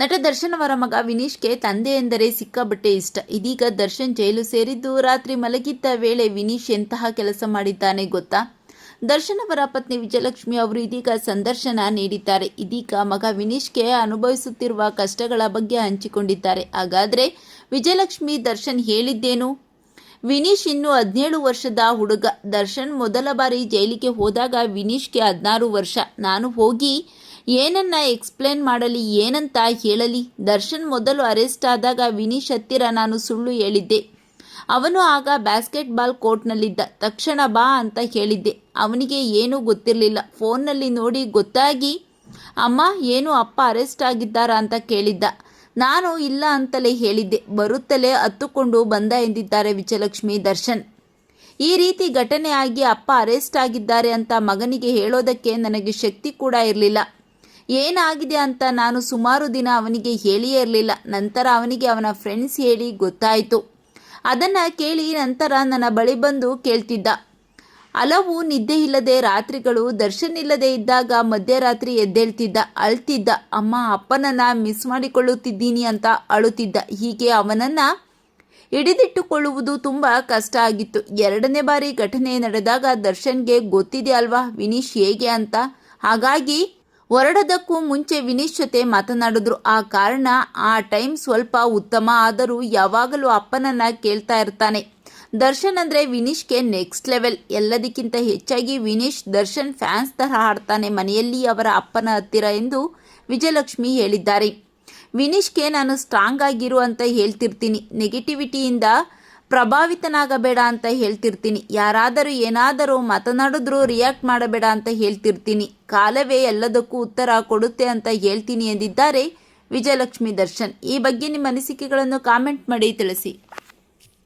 ನಟ ದರ್ಶನ್ ಅವರ ಮಗ ವಿನೀಶ್ಗೆ ತಂದೆ ಎಂದರೆ ಸಿಕ್ಕಾಬಟ್ಟೆ ಇಷ್ಟ. ಇದೀಗ ದರ್ಶನ್ ಜೈಲು ಸೇರಿದ್ದು ರಾತ್ರಿ ಮಲಗಿದ್ದ ವೇಳೆ ವಿನೀಶ್ ಎಂತಹ ಕೆಲಸ ಮಾಡಿದ್ದಾನೆ ಗೊತ್ತಾ? ದರ್ಶನ್ ಅವರ ಪತ್ನಿ ವಿಜಯಲಕ್ಷ್ಮಿ ಅವರು ಇದೀಗ ಸಂದರ್ಶನ ನೀಡಿದ್ದಾರೆ. ಇದೀಗ ಮಗ ವಿನೀಶ್ಗೆ ಅನುಭವಿಸುತ್ತಿರುವ ಕಷ್ಟಗಳ ಬಗ್ಗೆ ಹಂಚಿಕೊಂಡಿದ್ದಾರೆ. ಹಾಗಾದ್ರೆ ವಿಜಯಲಕ್ಷ್ಮಿ ದರ್ಶನ್ ಹೇಳಿದ್ದೇನು? ವಿನೀಶ್ ಇನ್ನು ಹದಿನೇಳು ವರ್ಷದ ಹುಡುಗ. ದರ್ಶನ್ ಮೊದಲ ಬಾರಿ ಜೈಲಿಗೆ ಹೋದಾಗ ವಿನೀಶ್ಗೆ ಹದಿನಾರು ವರ್ಷ. ನಾನು ಹೋಗಿ ಏನನ್ನ ಎಕ್ಸ್ಪ್ಲೇನ್ ಮಾಡಲಿ, ಏನಂತ ಹೇಳಲಿ? ದರ್ಶನ್ ಮೊದಲು ಅರೆಸ್ಟ್ ಆದಾಗ ವಿನೀಶ್ ಹತ್ತಿರ ನಾನು ಸುಳ್ಳು ಹೇಳಿದ್ದೆ. ಅವನು ಆಗ ಬ್ಯಾಸ್ಕೆಟ್ ಬಾಲ್ ಕೋರ್ಟ್ನಲ್ಲಿದ್ದ ತಕ್ಷಣ ಬಾ ಅಂತ ಹೇಳಿದ್ದೆ. ಅವನಿಗೆ ಏನೂ ಗೊತ್ತಿರಲಿಲ್ಲ. ಫೋನ್ನಲ್ಲಿ ನೋಡಿ ಗೊತ್ತಾಗಿ, ಅಮ್ಮ, ಏನು ಅಪ್ಪ ಅರೆಸ್ಟ್ ಆಗಿದ್ದಾರಾ ಅಂತ ಕೇಳಿದ್ದ. ನಾನು ಇಲ್ಲ ಅಂತಲೇ ಹೇಳಿದ್ದೆ. ಬರುತ್ತಲೇ ಹತ್ತುಕೊಂಡು ಬಂದ ಎಂದಿದ್ದಾರೆ ವಿಜಯಲಕ್ಷ್ಮಿ, ದರ್ಶನ್. ಈ ರೀತಿ ಘಟನೆ ಆಗಿ ಅಪ್ಪ ಅರೆಸ್ಟ್ ಆಗಿದ್ದಾರೆ ಅಂತ ಮಗನಿಗೆ ಹೇಳೋದಕ್ಕೆ ನನಗೆ ಶಕ್ತಿ ಕೂಡ ಇರಲಿಲ್ಲ. ಏನಾಗಿದೆ ಅಂತ ನಾನು ಸುಮಾರು ದಿನ ಅವನಿಗೆ ಹೇಳಿಯೇ ಇರಲಿಲ್ಲ. ನಂತರ ಅವನಿಗೆ ಅವನ ಫ್ರೆಂಡ್ಸ್ ಹೇಳಿ ಗೊತ್ತಾಯಿತು. ಅದನ್ನು ಕೇಳಿ ನಂತರ ನನ್ನ ಬಳಿ ಬಂದು ಕೇಳ್ತಿದ್ದ. ಹಲವು ನಿದ್ದೆ ಇಲ್ಲದೆ ರಾತ್ರಿಗಳು ದರ್ಶನ್ ಇಲ್ಲದೆ ಇದ್ದಾಗ ಮಧ್ಯರಾತ್ರಿ ಎದ್ದೇಳ್ತಿದ್ದ. ಅಳ್ತಿದ್ದ, ಅಮ್ಮ, ಅಪ್ಪನನ್ನ ಮಿಸ್ ಮಾಡಿಕೊಳ್ಳುತ್ತಿದ್ದೀನಿ ಅಂತ ಅಳುತ್ತಿದ್ದ. ಹೀಗೆ ಅವನನ್ನ ಹಿಡಿದಿಟ್ಟುಕೊಳ್ಳುವುದು ತುಂಬ ಕಷ್ಟ ಆಗಿತ್ತು. ಎರಡನೇ ಬಾರಿ ಘಟನೆ ನಡೆದಾಗ ದರ್ಶನ್ಗೆ ಗೊತ್ತಿದೆ ಅಲ್ವಾ ವಿನೀಶ್ ಹೇಗೆ ಅಂತ. ಹಾಗಾಗಿ ಹೊರಡೋದಕ್ಕೂ ಮುಂಚೆ ವಿನೀಶ್ ಜೊತೆ ಮಾತನಾಡಿದ್ರು. ಆ ಕಾರಣ ಆ ಟೈಮ್ ಸ್ವಲ್ಪ ಉತ್ತಮ ಆದರೂ ಯಾವಾಗಲೂ ಅಪ್ಪನನ್ನ ಕೇಳ್ತಾ ಇರ್ತಾನೆ. ದರ್ಶನ್ ಅಂದರೆ ವಿನೀಶ್ಗೆ ನೆಕ್ಸ್ಟ್ ಲೆವೆಲ್. ಎಲ್ಲದಕ್ಕಿಂತ ಹೆಚ್ಚಾಗಿ ವಿನೀಶ್ ದರ್ಶನ್ ಫ್ಯಾನ್ಸ್ ತರಹ ಆಡ್ತಾನೆ ಮನೆಯಲ್ಲಿ ಅವರ ಅಪ್ಪನ ಹತ್ತಿರ ಎಂದು ವಿಜಯಲಕ್ಷ್ಮಿ ಹೇಳಿದ್ದಾರೆ. ವಿನೀಶ್ಗೆ ನಾನು ಸ್ಟ್ರಾಂಗ್ ಆಗಿರು ಅಂತ ಹೇಳ್ತಿರ್ತೀನಿ. ನೆಗೆಟಿವಿಟಿಯಿಂದ ಪ್ರಭಾವಿತನಾಗಬೇಡ ಅಂತ ಹೇಳ್ತಿರ್ತೀನಿ. ಯಾರಾದರೂ ಏನಾದರೂ ಮಾತನಾಡಿದ್ರು ರಿಯಾಕ್ಟ್ ಮಾಡಬೇಡ ಅಂತ ಹೇಳ್ತಿರ್ತೀನಿ. ಕಾಲವೇ ಎಲ್ಲದಕ್ಕೂ ಉತ್ತರ ಕೊಡುತ್ತೆ ಅಂತ ಹೇಳ್ತೀನಿ ಎಂದಿದ್ದಾರೆ ವಿಜಯಲಕ್ಷ್ಮಿ ದರ್ಶನ್. ಈ ಬಗ್ಗೆ ನಿಮ್ಮ ಅನಿಸಿಕೆಗಳನ್ನು ಕಾಮೆಂಟ್ ಮಾಡಿ ತಿಳಿಸಿ.